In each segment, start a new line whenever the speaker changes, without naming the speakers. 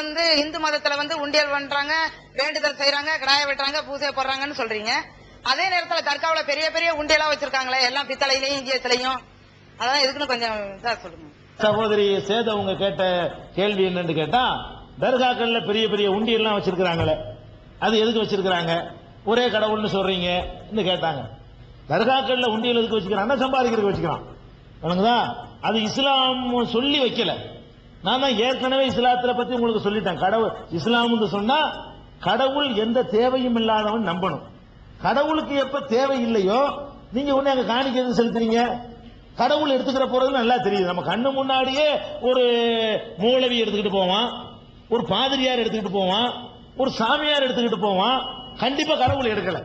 வந்து இந்து மதத்துல வந்து உண்டியல் பண்றாங்க வேண்டுதல் செய்யறாங்க கிடாய வெட்டுறாங்க பூஜை போடுறாங்கன்னு சொல்றீங்க. அதே நேரத்துல தர்காவில பெரிய பெரிய உண்டியலா வச்சிருக்காங்களே எல்லாம் பித்தளையிலையும் இங்கியத்திலையும் அதான் எதுக்குன்னு கொஞ்சம் இதா சொல்லுங்க.
சகோதரி சேதவங்க கேட்ட கேள்வி என்னன்னு கேட்டா தர்காக்கள்ல பெரிய பெரிய உண்டியெல்லாம் வச்சிருக்கிறாங்களே அது எதுக்கு வச்சிருக்கிறாங்க? ஒரே கடவுள்னு சொல்றீங்க கேட்டாங்க. தர்காக்கள்ல உண்டியல் எதுக்கு வச்சுக்கிறான்னா சம்பாதிக்கிறதுக்கு வச்சுக்கிறான். வணங்குதா அது இஸ்லாம் சொல்லி வைக்கல. நான் தான் ஏற்கனவே இஸ்லாத்துல பத்தி உங்களுக்கு சொல்லிட்டேன். கடவுள் இஸ்லாம்னு சொன்னா கடவுள் எந்த தேவையும் இல்லாதவன் நம்பணும். கடவுளுக்கு எப்ப தேவை இல்லையோ நீங்க உடனே அங்க காணிக்க எது செலுத்துறீங்க? கடவுள் எடுத்துக்கிற போறது நல்லா தெரியுது. நம்ம கண்ணு முன்னாடியே ஒரு மூலவி எடுத்துக்கிட்டு போவான். ஒரு பாதிரியார் எடுத்துக்கிட்டு போவான். ஒரு சாமியார் எடுத்துக்கிட்டு போவான். கண்டிப்பா கடவுள் எடுக்கல.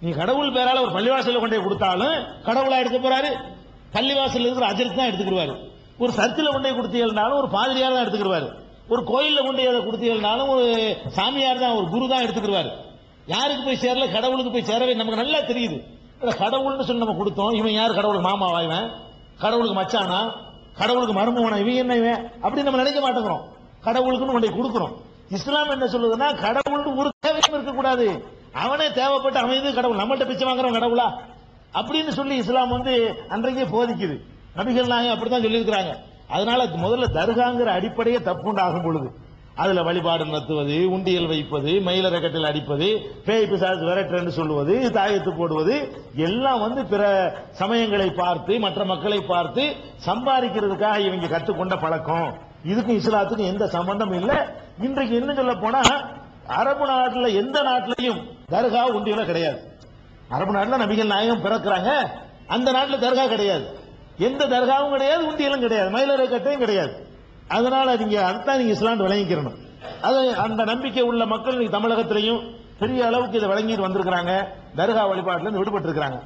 நீ கடவுள் பேரால ஒரு பள்ளிவாசல கொண்டே கொடுத்தாலும் கடவுளா எடுக்க போறாரு. பள்ளிவாசல் இருக்கிற அஜரத் தான் எடுத்துக்கிடுவாரு. ஒரு சர்ச்சில் கொண்டு போய் கொடுத்தீங்கனாலும் ஒரு பாதிரியார் தான் எடுத்துக்கிடுவாரு. ஒரு கோயிலில் கொண்டு போய் அதை ஒரு சாமியார் தான் ஒரு குரு தான் எடுத்துக்கிடுவாரு. யாருக்கு போய் சேரல? கடவுளுக்கு போய் சேரவே நமக்கு நல்லா தெரியுது. கடவுள்னு சொல்லி நம்ம கொடுத்தோம். இவன் யார்? கடவுளுக்கு மாமாவா இவன். கடவுளுக்கு மச்சானா? கடவுளுக்கு மருமவனா இவன் என்ன இவன்? அப்படின்னு நம்ம நினைக்க மாட்டேங்கிறோம். கடவுளுக்குன்னு ஒன்றை கொடுக்குறோம். இஸ்லாம் என்ன சொல்லுதுன்னா கடவுள்னு ஒரு தேவையும் இருக்கக்கூடாது. அவனே தேவைப்பட்டு அவன் இது கடவுள்? நம்மள்ட்ட பிச்சை வாங்குறவன் கடவுளா? அப்படின்னு சொல்லி இஸ்லாம் வந்து அன்றைக்கே போதிக்குது. நபிகள் நாயகம் அப்படித்தான் சொல்லியிருக்கிறாங்க. அதனால முதல்ல தர்காங்கிற அடிப்படையே தப்புண்டாகும் பொழுது. அதுல வழிபாடு நடத்துவது உண்டியல் வைப்பது மயிலரக்கட்டில் அடிப்பது பேய் பிசாசு விரட்டுன்னு சொல்லுவது தாயத்து போடுவது எல்லாம் வந்து பிற சமயங்களை பார்த்து மற்ற மக்களை பார்த்து சம்பாதிக்கிறதுக்காக இவங்க கற்றுக்கொண்ட பழக்கம். இதுக்கும் இஸ்லாத்துக்கும் எந்த சம்பந்தம் இல்லை. இன்றைக்கு இன்னும் சொல்ல போனா அரபு நாட்டுல எந்த நாட்டிலையும் தர்கா உண்டியல கிடையாது. அரபு நாட்டுல நபிகள் நாயகம் பிறக்கிறாங்க. அந்த நாட்டுல தர்கா கிடையாது. எந்த தர்காவும் கிடையாது உண்டியலும் கிடையாது மயிலரை கட்டையும் கிடையாது. அதனால நீங்க அதுதான் நீங்க இஸ்லாண்டு விளங்கிக்கிறணும். அது அந்த நம்பிக்கை உள்ள மக்கள் தமிழகத்திலையும் பெரிய அளவுக்கு இதை வழங்கிட்டு வந்திருக்கிறாங்க. தர்கா வழிபாட்டுல விடுபட்டு இருக்கிறாங்க